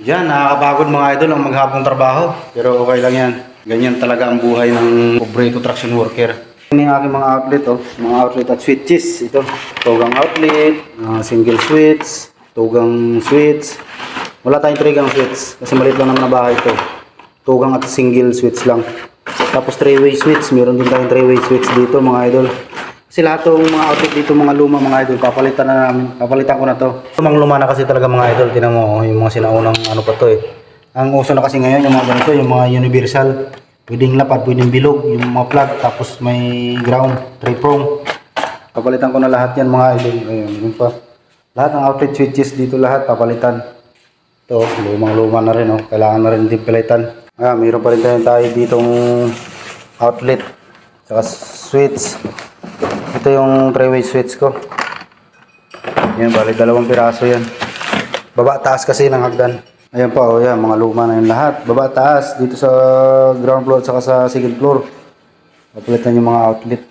Yan, nakakapagod mga idol ang maghapong trabaho. Pero okay lang yan. Ganyan talaga ang buhay ng operator traction worker. Ini ang aking mga outlet, oh. mga outlet at switches. Ito, tugang outlet, mga single switch, tugang switch. Wala tayong trigang switch kasi maliit lang naman na bahay ito. Tugang at single switch lang. Tapos three-way switch, meron din tayong three-way switch dito mga idol. Kasi lahat ng mga outlet dito, mga luma mga idol, papalitan na namin, papalitan ko na to. Lumang luma na kasi talaga mga idol, tinan mo, oh, yung mga sinaunang ano pa to eh. Ang uso na kasi ngayon, yung mga ganito, yung mga universal. Pwedeng lapad, pwedeng bilog, yung mga plug, tapos may ground, three prong. Papalitan ko na lahat yan mga idol. Ayun, yun pa. Lahat ng outlet switches dito lahat, papalitan. Ito, lumang-luma na rin, oh. kailangan na rin din palitan. Ah, mayroon pa rin tayo, ditong outlet, saka switch. Ito yung three-way switch ko. Yan, bali dalawang piraso yan. Baba taas kasi ng hagdan. Ayan pa, oh, yan, mga luma na yun lahat. Baba taas, dito sa ground floor at saka sa second floor. Papalitan yung mga outlet.